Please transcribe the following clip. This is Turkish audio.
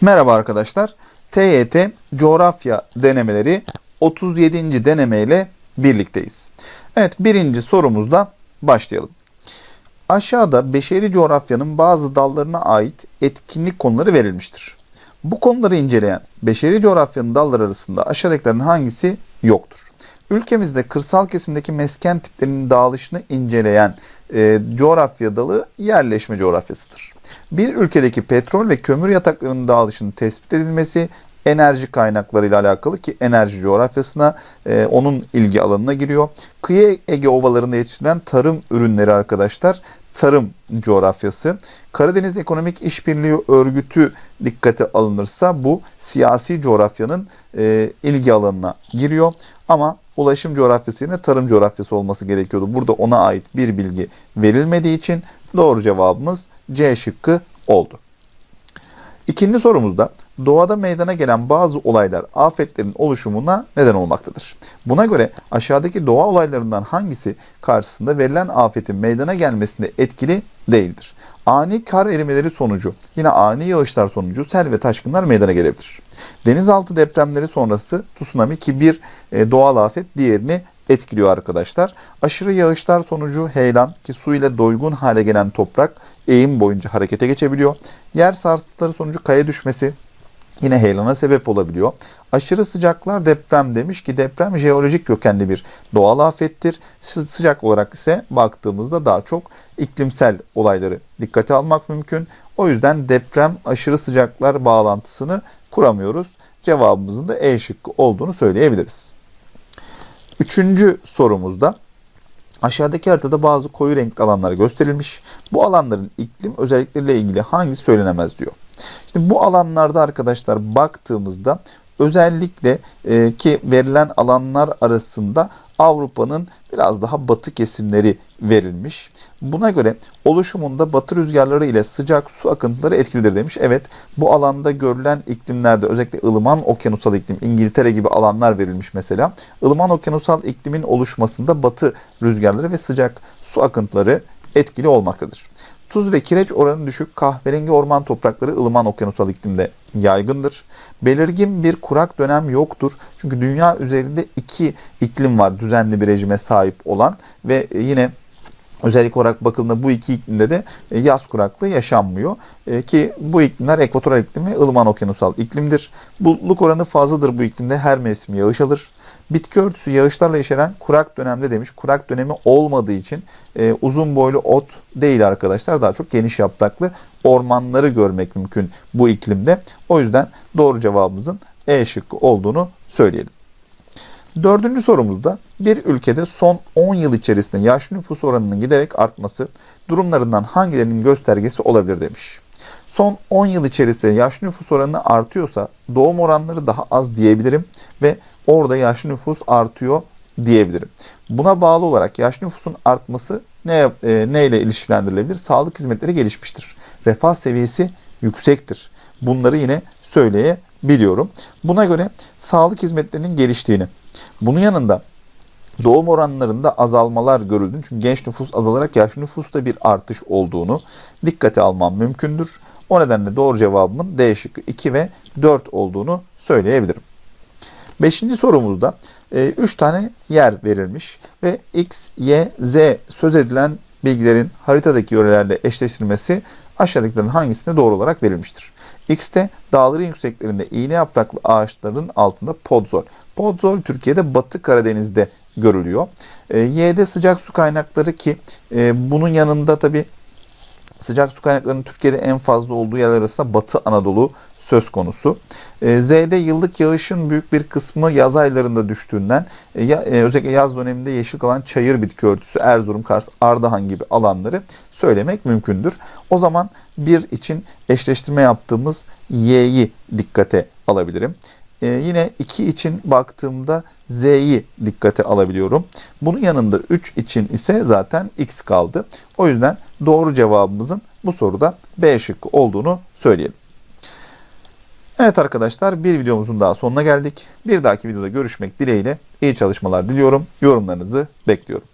Merhaba arkadaşlar. TYT coğrafya denemeleri 37. deneme ile birlikteyiz. Evet birinci sorumuzda başlayalım. Aşağıda beşeri coğrafyanın bazı dallarına ait etkinlik konuları verilmiştir. Bu konuları inceleyen beşeri coğrafyanın dalları arasında aşağıdakilerin hangisi yoktur? Ülkemizde kırsal kesimdeki mesken tiplerinin dağılışını inceleyen e, coğrafya dalı yerleşme coğrafyasıdır. Bir ülkedeki petrol ve kömür yataklarının dağılışının tespit edilmesi enerji kaynaklarıyla alakalı ki enerji coğrafyasına e, onun ilgi alanına giriyor. Kıyı Ege ovalarında yetiştirilen tarım ürünleri arkadaşlar tarım coğrafyası. Karadeniz Ekonomik İşbirliği Örgütü dikkate alınırsa bu siyasi coğrafyanın e, ilgi alanına giriyor. Ama ulaşım coğrafyası yerine tarım coğrafyası olması gerekiyordu. Burada ona ait bir bilgi verilmediği için doğru cevabımız C şıkkı oldu. İkinci sorumuzda doğada meydana gelen bazı olaylar afetlerin oluşumuna neden olmaktadır. Buna göre aşağıdaki doğa olaylarından hangisi karşısında verilen afetin meydana gelmesinde etkili değildir? Ani kar erimeleri sonucu, yine ani yağışlar sonucu sel ve taşkınlar meydana gelebilir. Denizaltı depremleri sonrası tsunami ki bir e, doğal afet diğerini etkiliyor arkadaşlar. Aşırı yağışlar sonucu heyelan ki su ile doygun hale gelen toprak eğim boyunca harekete geçebiliyor. Yer sarsıntıları sonucu kaya düşmesi yine heyelana sebep olabiliyor. Aşırı sıcaklar deprem demiş ki deprem jeolojik kökenli bir doğal afettir. Sı- Sıcak olarak ise baktığımızda daha çok iklimsel olayları dikkate almak mümkün. O yüzden deprem aşırı sıcaklar bağlantısını kuramıyoruz. Cevabımızın da E şıkkı olduğunu söyleyebiliriz. Üçüncü sorumuzda aşağıdaki haritada bazı koyu renkli alanlar gösterilmiş. Bu alanların iklim özellikleriyle ilgili hangisi söylenemez diyor. Şimdi bu alanlarda arkadaşlar baktığımızda özellikle e, ki verilen alanlar arasında Avrupa'nın biraz daha batı kesimleri verilmiş. Buna göre oluşumunda batı rüzgarları ile sıcak su akıntıları etkilidir demiş. Evet bu alanda görülen iklimlerde özellikle ılıman okyanusal iklim İngiltere gibi alanlar verilmiş mesela. ılıman okyanusal iklimin oluşmasında batı rüzgarları ve sıcak su akıntıları etkili olmaktadır. Tuz ve kireç oranı düşük kahverengi orman toprakları ılıman okyanusal iklimde yaygındır. Belirgin bir kurak dönem yoktur. Çünkü dünya üzerinde iki iklim var düzenli bir rejime sahip olan ve yine Özellik olarak bakıldığında bu iki iklimde de e, yaz kuraklığı yaşanmıyor. E, Ki bu iklimler ekvatoral iklim ve ılıman okyanusal iklimdir. Bulut oranı fazladır bu iklimde her mevsim yağış alır. Bitki örtüsü yağışlarla yeşeren kurak dönemde demiş. Kurak dönemi olmadığı için e, uzun boylu ot değil arkadaşlar. Daha çok geniş yapraklı ormanları görmek mümkün bu iklimde. O yüzden doğru cevabımızın E şıkkı olduğunu söyleyelim. Dördüncü sorumuzda bir ülkede son 10 yıl içerisinde yaş nüfus oranının giderek artması durumlarından hangilerinin göstergesi olabilir demiş. Son 10 yıl içerisinde yaş nüfus oranı artıyorsa doğum oranları daha az diyebilirim ve orada yaş nüfus artıyor diyebilirim. Buna bağlı olarak yaş nüfusun artması ne, e, ne ile ilişkilendirilebilir? Sağlık hizmetleri gelişmiştir. Refah seviyesi yüksektir. Bunları yine söyleyebiliyorum. Buna göre sağlık hizmetlerinin geliştiğini, bunun yanında doğum oranlarında azalmalar görüldüğünü çünkü genç nüfus azalarak yaş nüfusta bir artış olduğunu dikkate almam mümkündür. O nedenle doğru cevabımın D şıkkı 2 ve 4 olduğunu söyleyebilirim. Beşinci sorumuzda 3 tane yer verilmiş ve X, Y, Z söz edilen bilgilerin haritadaki yörelerle eşleştirilmesi aşağıdakilerin hangisinde doğru olarak verilmiştir? X'te dağların yükseklerinde iğne yapraklı ağaçların altında podzol. Podzol Türkiye'de Batı Karadeniz'de görülüyor. E, Y'de sıcak su kaynakları ki e, bunun yanında tabi sıcak su kaynaklarının Türkiye'de en fazla olduğu yerler arasında Batı Anadolu söz konusu. E, Z'de yıllık yağışın büyük bir kısmı yaz aylarında düştüğünden e, e, özellikle yaz döneminde yeşil kalan çayır bitki örtüsü Erzurum, Kars, Ardahan gibi alanları söylemek mümkündür. O zaman bir için eşleştirme yaptığımız Y'yi dikkate alabilirim. Yine 2 için baktığımda Z'yi dikkate alabiliyorum. Bunun yanında 3 için ise zaten X kaldı. O yüzden doğru cevabımızın bu soruda B şıkkı olduğunu söyleyelim. Evet arkadaşlar bir videomuzun daha sonuna geldik. Bir dahaki videoda görüşmek dileğiyle iyi çalışmalar diliyorum. Yorumlarınızı bekliyorum.